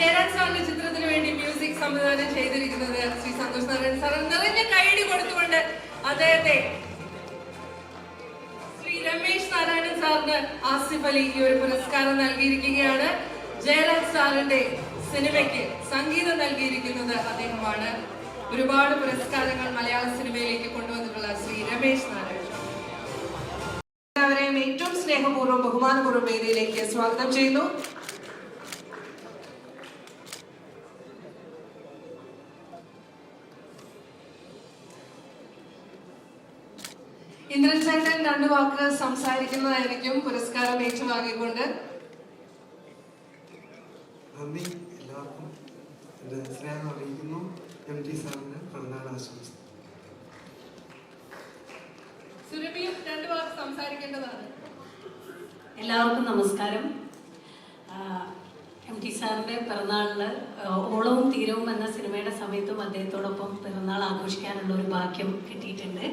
ജയരാജ് സാറിന്റെ ചിത്രത്തിന് വേണ്ടി മ്യൂസിക് സംവിധാനം ചെയ്തിരിക്കുന്നത് ശ്രീ സന്തോഷ് നാരായണൻ സാർ. നിറഞ്ഞ കൈയടി കൊടുത്തുകൊണ്ട് അദ്ദേഹത്തെ ശ്രീ രമേശ് നാരായണൻ സാറിന് ആസിഫ് അലി ഈ ഒരു പുരസ്കാരം നൽകിയിരിക്കുകയാണ്. ജയരാജ് സാറിന്റെ സിനിമയ്ക്ക് സംഗീതം നൽകിയിരിക്കുന്നത് അദ്ദേഹമാണ്. ഒരുപാട് പുരസ്കാരങ്ങൾ മലയാള സിനിമയിലേക്ക് കൊണ്ടുവന്നിട്ടുള്ള ശ്രീ രമേശ് നാരായണൻ എല്ലാവരെയും ഏറ്റവും സ്നേഹപൂർവം ബഹുമാനപൂർവം വേദിയിലേക്ക് സ്വാഗതം ചെയ്യുന്നു. രണ്ടു വാക്ക് സംസാരിക്കുന്നതായിരിക്കും പുരസ്കാരം ഏറ്റുവാങ്ങിക്കൊണ്ട്. നന്ദി എല്ലാവർക്കും. എന്റെ സ്നേഹം അറിയിക്കുന്നു. എം ടി സാറിന് പിറന്നാൾ ആശംസ. സുരഭിയും രണ്ടു വാക്ക് സംസാരിക്കേണ്ടതാണ്. എല്ലാവർക്കും നമസ്കാരം. എം ടി സാറിന്റെ പിറന്നാളിൽ ഓളവും തീരവും എന്ന സിനിമയുടെ സമയത്തും അദ്ദേഹത്തോടൊപ്പം പിറന്നാൾ ആഘോഷിക്കാനുള്ള ഒരു ഭാഗ്യം കിട്ടിയിട്ടുണ്ട്.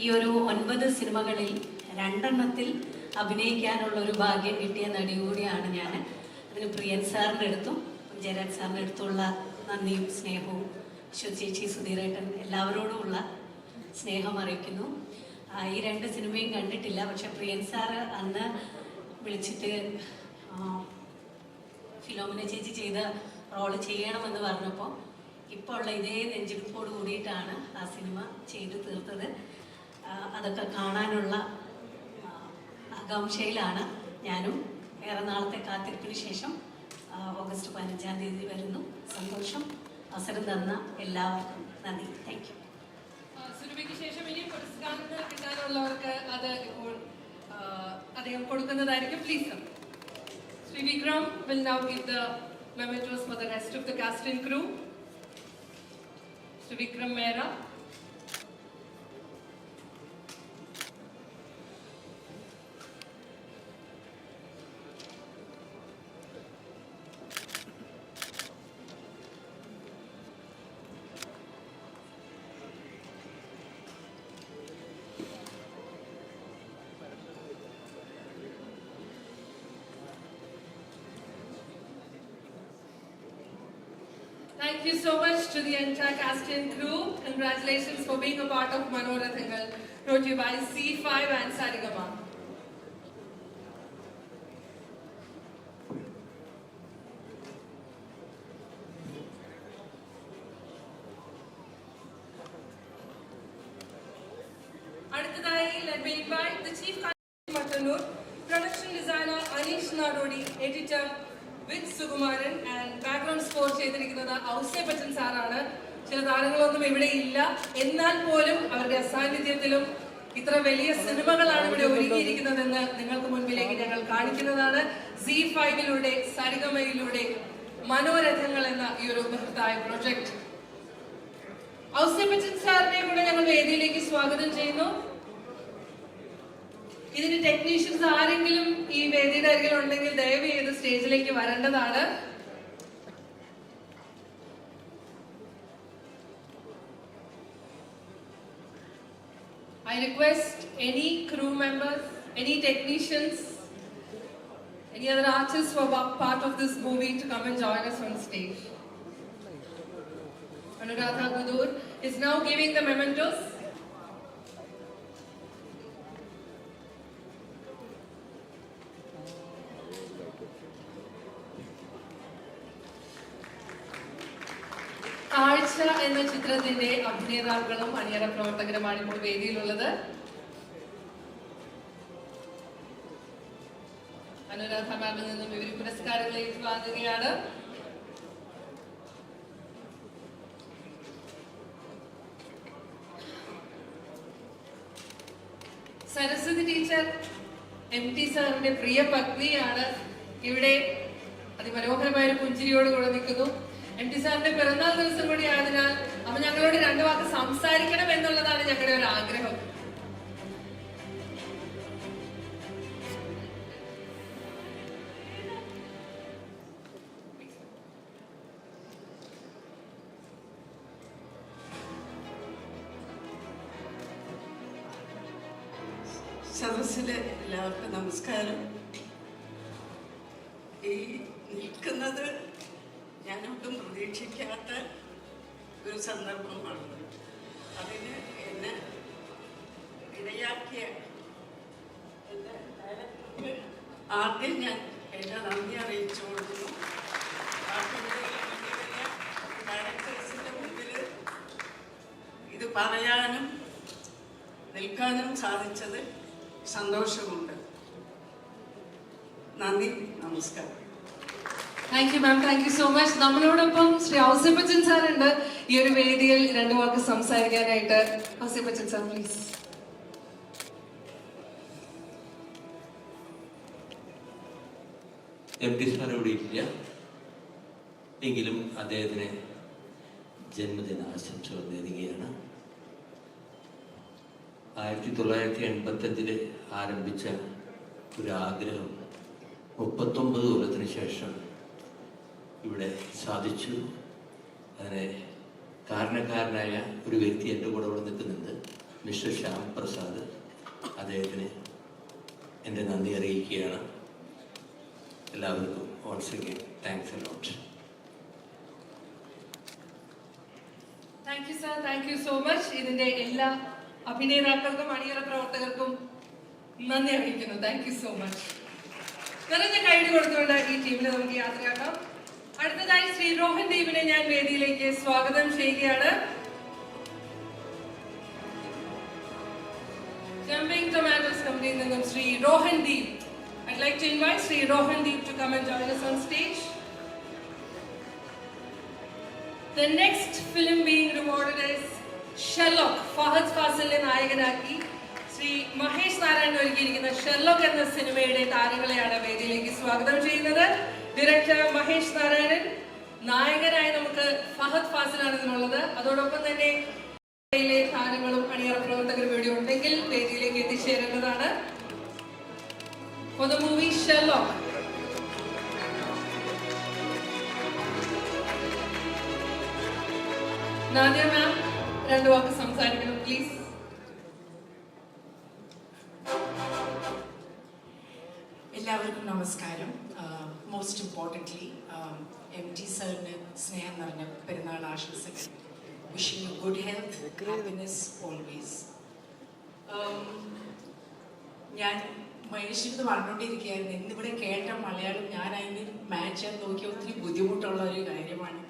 ഈ ഒരു ഒൻപത് സിനിമകളിൽ രണ്ടെണ്ണത്തിൽ അഭിനയിക്കാനുള്ള ഒരു ഭാഗ്യം കിട്ടിയ നടി കൂടിയാണ് ഞാൻ അതിന് പ്രിയൻ സാറിന്റെ അടുത്തും ജയരാജ് സാറിന്റെ അടുത്തുള്ള നന്ദിയും സ്നേഹവും ചേച്ചി സുധീരേട്ടൻ എല്ലാവരോടുമുള്ള സ്നേഹം അറിയിക്കുന്നു. ഈ രണ്ട് സിനിമയും കണ്ടിട്ടില്ല. പക്ഷെ പ്രിയൻ സാർ അന്ന് വിളിച്ചിട്ട് ഫിലോമിന ചേച്ചി ചെയ്ത റോൾ ചെയ്യണമെന്ന് പറഞ്ഞപ്പോൾ ഇപ്പോൾ ഉള്ള ഇതേ നെഞ്ചെടുപ്പോട് കൂടിയിട്ടാണ് ആ സിനിമ ചെയ്തു തീർത്തത്. അതൊക്കെ കാണാനുള്ള ആകാംക്ഷയിലാണ്. ഞാനും ഏറെ നാളത്തെ കാത്തിരിപ്പിന് ശേഷം ഓഗസ്റ്റ് പതിനഞ്ചാം തീയതി വരുന്നു. സന്തോഷം. അവസരം തന്ന എല്ലാവർക്കും നന്ദി. താങ്ക് യു ശേഷം ഇനി പുരസ്കാരങ്ങൾ കിട്ടാനുള്ളവർക്ക് അത് ഇപ്പോൾ അദ്ദേഹം കൊടുക്കുന്നതായിരിക്കും. Please Shri Vikram will now give the mementos for the rest of the cast and crew. Shri Vikram മേര. Thank you so much to the entire cast and crew. Congratulations for being a part of Manorathangal, brought to you by C5 and Sarigama. ചെയ്തിരിക്കുന്നത് ഔസ്യ ബച്ചൻ സാറാണ്. ചില താരങ്ങളൊന്നും ഇവിടെ ഇല്ല. എന്നാൽ പോലും അവരുടെ അസാന്നിധ്യത്തിലും ഇത്ര വലിയ സിനിമകളാണ് ഇവിടെ ഒരുക്കിയിരിക്കുന്നതെന്ന് നിങ്ങൾക്ക് മുൻപിലേക്ക് ഞങ്ങൾ കാണിക്കുന്നതാണ്. സി ഫൈവിലൂടെ സരിഗമയിലൂടെ മനോരഥങ്ങൾ എന്ന ഈ ഒരു ബൃഹത്തായ പ്രൊജക്ട്. ഔസേ ബച്ചൻ സാറിനെ കൂടെ ഞങ്ങൾ വേദിയിലേക്ക് സ്വാഗതം ചെയ്യുന്നു. ഇതിന് ടെക്നീഷ്യൻസ് ആരെങ്കിലും ഈ വേദിയുടെ അരികിൽ ഉണ്ടെങ്കിൽ ദയവ് ചെയ്ത് സ്റ്റേജിലേക്ക് വരേണ്ടതാണ്. I request any crew members, any technicians, any other artists who are part of this movie to come and join us on stage. Anuradha Gudur is now giving the mementos. കാഴ്ച എന്ന ചിത്രത്തിന്റെ അഭിനേതാക്കളും അണിയറ പ്രവർത്തകരുമാണ് ഇപ്പോൾ വേദിയിലുള്ളത്. അനുരാധ മാമിൽ നിന്നും ഇവർ പുരസ്കാരങ്ങൾ ഏറ്റുവാങ്ങുകയാണ് സരസ്വതി ടീച്ചർ എം ടി സാറിന്റെ പ്രിയ പത്നിയാണ് ഇവിടെ അതിമനോഹരമായ ഒരു പുഞ്ചിരിയോട് കൂടെ നിൽക്കുന്നു. എം ടി സാറിന്റെ പിറന്നാൾ ദിവസം കൂടി ആയതിനാൽ അപ്പൊ ഞങ്ങളോട് രണ്ടു വാക്ക് സംസാരിക്കണം എന്നുള്ളതാണ് ഞങ്ങളുടെ ഒരു ആഗ്രഹം. സദസ്സിലെ എല്ലാവർക്കും നമസ്കാരം. ഈ നിൽക്കുന്നത് ഞാൻ ഒട്ടും പ്രതീക്ഷിക്കാത്ത ഒരു സന്ദർഭമാണ് അതിന് എന്നെ ഇടയാക്കിയ ആദ്യം ഞാൻ എന്റെ നന്ദി അറിയിച്ചു കൊടുക്കുന്നു. ഡയറക്ടേഴ്സിന്റെ മുമ്പിൽ ഇത് പറയാനും നിൽക്കാനും സാധിച്ചത് സന്തോഷമുണ്ട്. നന്ദി നമസ്കാരം. Thank you ma'am thank you so much നമ്മളോടൊപ്പം ശ്രീ ഔസിപ്പച്ചൻ സാർ ഉണ്ട് ഈ ഒരു വേദിയിൽ രണ്ടു വാക്ക് സംസാരിക്കാനായിട്ട്. Ousepachan sir please M T sir ഇവിടെ ഇല്ല എങ്കിലും അദ്ദേഹത്തിന് ജന്മദിന ആശംസകൾ നേരുകയാണ്. ആയിരത്തി തൊള്ളായിരത്തി എൺപത്തഞ്ചിൽ ആരംഭിച്ച ഒരു ആഗ്രഹം മുപ്പത്തൊമ്പത് കൊല്ലത്തിന് ശേഷം ഇവിടെ സാധിച്ചു. അതിന് കാരണക്കാരനായ ഒരു വ്യക്തി എന്റെ കൂടെ ഇവിടെ നിൽക്കുന്നുണ്ട് മിസ്റ്റർ ശ്യാം പ്രസാദ്. അദ്ദേഹത്തിന് എന്റെ നന്ദി അറിയിക്കുകയാണ്. എല്ലാവർക്കും once again thanks a lot thank you sir thank you so much ഇതിന്റെ എല്ലാ അഭിനേതാക്കൾക്കും അണിയറ പ്രവർത്തകർക്കും നന്ദി അറിയിക്കുന്നു. താങ്ക് യു സോ മച്ച് നിറഞ്ഞ കൈഡ് കൊടുത്തുകൊണ്ട് ഈ ടീമിനെ നമുക്ക് യാത്രയാക്കാം. അടുത്തതായി ശ്രീ രോഹൻ ദേവിനെ ഞാൻ വേദിയിലേക്ക് സ്വാഗതം ചെയ്യുകയാണ് ജംപിംഗ് ടൊമാറ്റോസ് കമ്പനിയിൽ നിന്നും Shri Rohan Deep I'd like to invite Sri Rohan Deep to come and join us on stage. The next film being rewarded is Sherlock. Fahad ഫാസിലിനെ നായകനാക്കി ശ്രീ മഹേഷ് നാരായണൻ ഒരുക്കിയിരിക്കുന്ന ഷെർലോക്ക് എന്ന സിനിമയുടെ താരങ്ങളെയാണ് വേദിയിലേക്ക് സ്വാഗതം ചെയ്യുന്നത് ഡയറക്ടർ മഹേഷ് നാരായണൻ നായകനായി നമുക്ക് ഫഹദ് ഫാസിലാണ് ഇതിനുള്ളത്. അതോടൊപ്പം തന്നെ താരങ്ങളും അണിയറ പ്രവർത്തകരും ഇവിടെ ഉണ്ടെങ്കിൽ വേദിയിലേക്ക് എത്തിച്ചേരേണ്ടതാണ് For the. നാദിയ മാം രണ്ട് വാക്ക് സംസാരിക്കണം പ്ലീസ് എല്ലാവർക്കും നമസ്കാരം. മോസ്റ്റ് ഇമ്പോർട്ടന്റ്ലി എം ടി സാറിന് സ്നേഹം നിറഞ്ഞ പെരുന്നാൾ ആശംസകൾ. Wishing you good health happiness always ഞാൻ മനുഷ്യത്ത് പറഞ്ഞുകൊണ്ടിരിക്കുകയായിരുന്നു ഇന്നിവിടെ കേട്ട മലയാളം ഞാൻ അതിന് മാച്ച് ചെയ്യാൻ നോക്കിയ ഒത്തിരി ബുദ്ധിമുട്ടുള്ള ഒരു കാര്യമാണ്.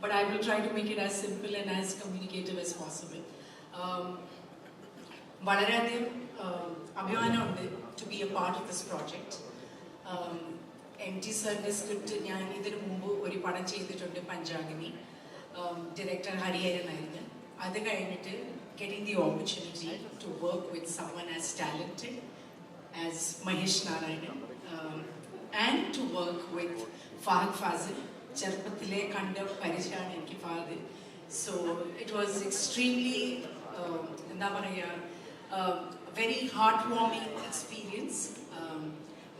But I will try to make it as simple and as communicative as possible വളരെയധികം അഭിമാനമുണ്ട് to be a part of this project M T സാറിന്റെ സ്ക്രിപ്റ്റ് ഞാൻ ഇതിനു മുമ്പ് ഒരു പടം ചെയ്തിട്ടുണ്ട് പഞ്ചാഗ്നി. ഡയറക്ടർ ഹരിഹരനായിരുന്നു. അത് കഴിഞ്ഞിട്ട് getting the opportunity to work with someone as talented as Mahesh Narayanan. And to work with Fahadh Faasil. ചെറുപ്പത്തിലെ കണ്ട പരിചയമാണ് എനിക്ക് Fahadh. So it was extremely എന്താ പറയുക വെരി ഹാർട്ട് വാമിങ് എക്സ്പീരിയൻസ്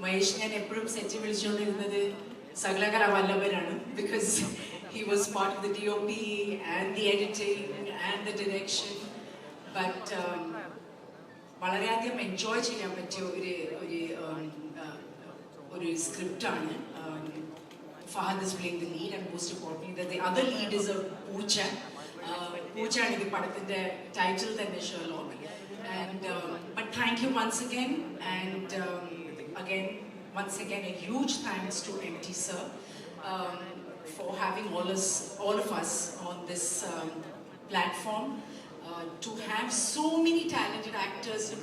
മഹേഷ് ഞാൻ എപ്പോഴും സെറ്റ് വിളിച്ചുകൊണ്ടിരുന്നത് സകലകല വല്ലഭനാണ് because he was part of the D O P and the editing and the direction but വളരെയധികം എൻജോയ് ചെയ്യാൻ പറ്റിയ ഒരു ഒരു um, uh, ഒരു സ്ക്രിപ്റ്റാണ് Fahadh is playing the lead and most important the other lead is പൂച്ച പൂച്ചയാണ് ഇത് പടത്തിന്റെ ടൈറ്റിൽ തന്നെ Sherlock and but thank you once again and again, once again, a huge thanks to MT Sir um, for having all, us, all of us on this um, platform. Uh, to have so many talented actors,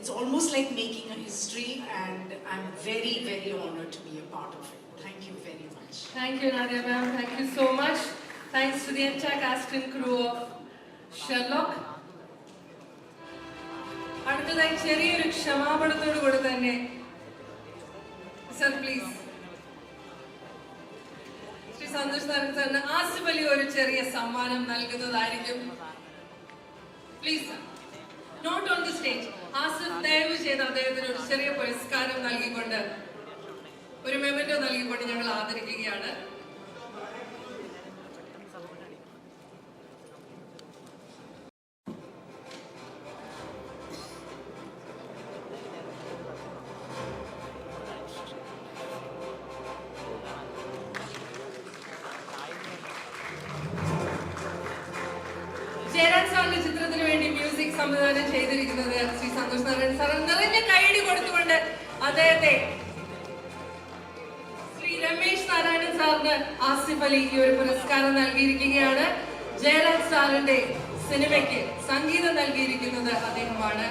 it's almost like making a history and I'm very, very honored to be a part of it. Thank you very much. Thank you, Nadia ma'am. Thank you so much. Thanks to the entire cast and crew of Sherlock. അടുത്തതായി ചെറിയൊരു ക്ഷമാപണത്തോടു കൂടെ തന്നെ. Sir please Shri Santhosh സാറിന് അലി ഒരു ചെറിയ സമ്മാനം നൽകുന്നതായിരിക്കും. Please note on the stage Asif ദയവ് ചെയ്ത് അദ്ദേഹത്തിന് ഒരു ചെറിയ പുരസ്കാരം നൽകിക്കൊണ്ട് ഒരു മെമന്റോ നൽകിക്കൊണ്ട് ഞങ്ങൾ ആദരിക്കുകയാണ്. സന്തോഷ് നാരായണൻ നിറഞ്ഞ കൈയടി കൊടുത്തുകൊണ്ട് അദ്ദേഹത്തെ ശ്രീ രമേശ് നാരായണൻ സാറിന് ആസിഫ് അലി ഈ ഒരു പുരസ്കാരം നൽകിയിരിക്കുകയാണ്. ജയരാജ് സാറിന്റെ സിനിമയ്ക്ക് സംഗീതം നൽകിയിരിക്കുന്നത് അദ്ദേഹമാണ്.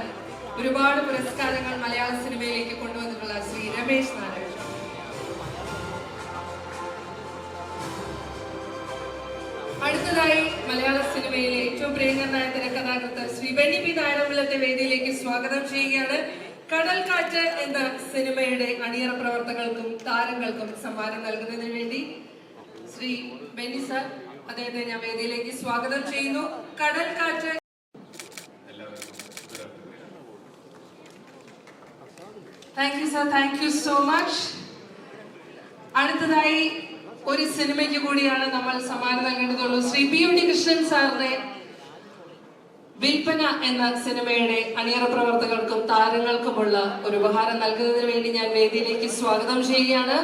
ഒരുപാട് പുരസ്കാരങ്ങൾ മലയാള സിനിമയിലേക്ക് കൊണ്ടുവന്നിട്ടുള്ള ശ്രീ രമേശ് നാരായണൻ. അടുത്തതായി മലയാള സിനിമയിലെ ഏറ്റവും പ്രിയങ്കരനായ തിരക്കഥാകൃത്ത് ശ്രീ ബെന്നി പി. വേദിയിലേക്ക് സ്വാഗതം ചെയ്യുകയാണ്. കടൽക്കാറ്റ് എന്ന സിനിമയുടെ അണിയറ പ്രവർത്തകർക്കും താരങ്ങൾക്കും സമ്മാനം നൽകുന്നതിന് വേണ്ടി ശ്രീ ബെന്നി സർ അദ്ദേഹത്തെ ഞാൻ വേദിയിലേക്ക് സ്വാഗതം ചെയ്യുന്നു. കടൽക്കാറ്റ് thank you sir thank you so much അടുത്തതായി ഒരു സിനിമയ്ക്ക് കൂടിയാണ് നമ്മൾ സമ്മാനം നൽകേണ്ടതുള്ളൂ ശ്രീ പി ഉണ്ണികൃഷ്ണൻ സാറിന്റെ വിൽപ്പന എന്ന സിനിമയുടെ അണിയറ പ്രവർത്തകർക്കും താരങ്ങൾക്കുമുള്ള ഒരു ഉപഹാരം നൽകുന്നതിന് വേണ്ടി ഞാൻ വേദിയിലേക്ക് സ്വാഗതം ചെയ്യുകയാണ്.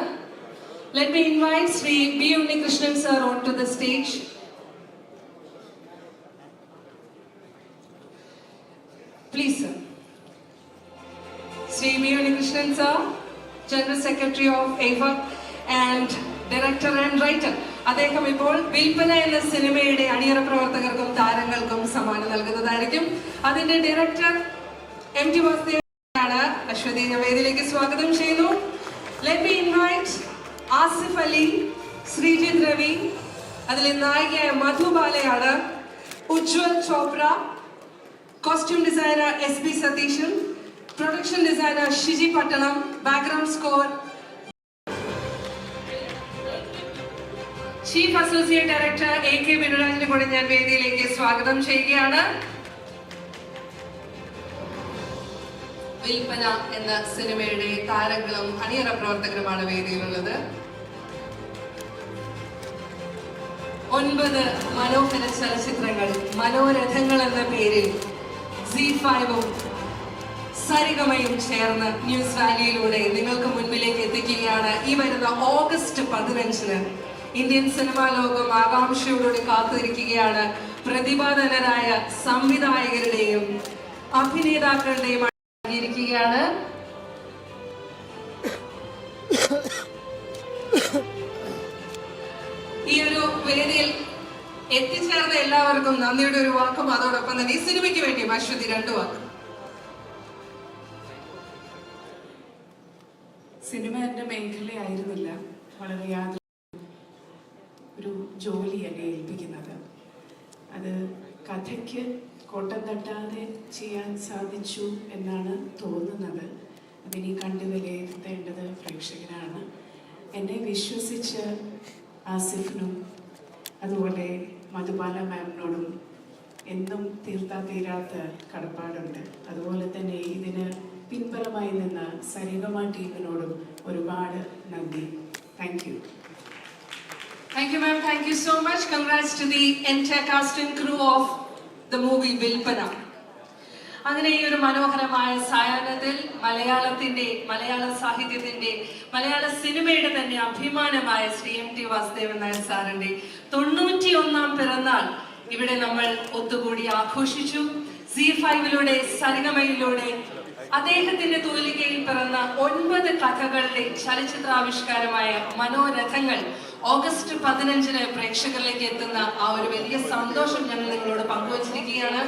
Let me invite Shri B Unnikrishnan sir on to the stage please Shri B Unnikrishnan sir general secretary of എവ and director and writer അദ്ദേഹം ഇപ്പോൾ വിൽപ്പന എന്ന സിനിമയുടെ അണിയറ പ്രവർത്തകർക്കും താരങ്ങൾക്കും സമ്മാനം നൽകുന്നതായിരിക്കും. അതിന്റെ ഡയറക്ടർ എം ടി വാസുദേവനാണ്. അശ്വതി വേദിയിലേക്ക് സ്വാഗതം ചെയ്യുന്നു. Let me invite Asif Ali Sreejith Ravi അതിലെ നായികയായ മധുബാലയാണ് Ujwal Chopra costume designer S B Satheesan production designer Shiji Pattanam background score chief associate director A K ബിനുരാജിനെ കൂടെ ഞാൻ വേദിയിലേക്ക് സ്വാഗതം ചെയ്യുകയാണ്. വിൽപ്പന എന്ന സിനിമയുടെ താരങ്ങളും അണിയറ പ്രവർത്തകരുമാണ് വേദിയിലുള്ളത്. ഒൻപത് മനോഹര ചലച്ചിത്രങ്ങൾ മനോരഥങ്ങൾ എന്ന പേരിൽ സി ഫൈവും സരിഗമയും ചേർന്ന് ന്യൂസ് വാലിയിലൂടെ നിങ്ങൾക്ക് മുൻപിലേക്ക് എത്തിക്കുകയാണ്. ഈ വരുന്ന ഓഗസ്റ്റ് പതിനഞ്ചിന് ഇന്ത്യൻ സിനിമാ ലോകം ആകാംക്ഷയോടുകൂടി കാത്തിരിക്കുകയാണ് പ്രതിഭാധനരായ സംവിധായകരുടെയും അഭിനേതാക്കളുടെയും അടങ്ങിയിരിക്കുകയാണ് ഈ ഒരു വേദിയിൽ എത്തിച്ചേർന്ന എല്ലാവർക്കും നന്ദിയുടെ ഒരു വാക്കും. അതോടൊപ്പം തന്നെ ഈ സിനിമയ്ക്ക് വേണ്ടി അശ്വതി രണ്ടു വാക്കും. സിനിമ എന്റെ മേഖലയായിരുന്നില്ല. വളരെ യാതൊരു ഒരു ജോലിയല്ലേ ഏൽപ്പിക്കുന്നത്. അത് കഥയ്ക്ക് കോട്ടം തട്ടാതെ ചെയ്യാൻ സാധിച്ചു എന്നാണ് തോന്നുന്നത്. അതിനി കണ്ടു വിലയിരുത്തേണ്ടത് പ്രേക്ഷകരാണ് എന്നെ വിശ്വസിച്ച് ആസിഫിനും അതുപോലെ മധുബാല മാമിനോടും എന്നും തീർത്താ തീരാത്ത കടപ്പാടുണ്ട്. അതുപോലെ തന്നെ ഇതിന് പിൻബലമായി നിന്ന സരിഗമ ടീമിനോടും ഒരുപാട് നന്ദി. Thank Thank you, ma'am. Thank you so much. Congrats to the entire cast and crew of the movie Vilpana. അങ്ങനെ ഈ ഒരു മനോഹരമായ സായാഹ്നത്തിൽ മലയാളത്തിന്റെ മലയാള സാഹിത്യത്തിന്റെ മലയാള സിനിമയുടെ തന്നെ അഭിമാനമായ ശ്രീ എം ടി വാസുദേവൻ നായർ സാറിന്റെ തൊണ്ണൂറ്റി ഒന്നാം പിറന്നാൾ ഇവിടെ നമ്മൾ ഒത്തുകൂടി ആഘോഷിച്ചു സി ഫൈവിലൂടെ സരിഗമയിലൂടെ അദ്ദേഹത്തിന്റെ തൂലികയിൽ പിറന്ന ഒൻപത് കഥകളുടെ ചലച്ചിത്രാവിഷ്കാരമായ മനോരഥങ്ങൾ ഓഗസ്റ്റ് പതിനഞ്ചിന് പ്രേക്ഷകരിലേക്ക് എത്തുന്ന ആ ഒരു വലിയ സന്തോഷം ഞങ്ങൾ നിങ്ങളോട് പങ്കുവച്ചിരിക്കുകയാണ്.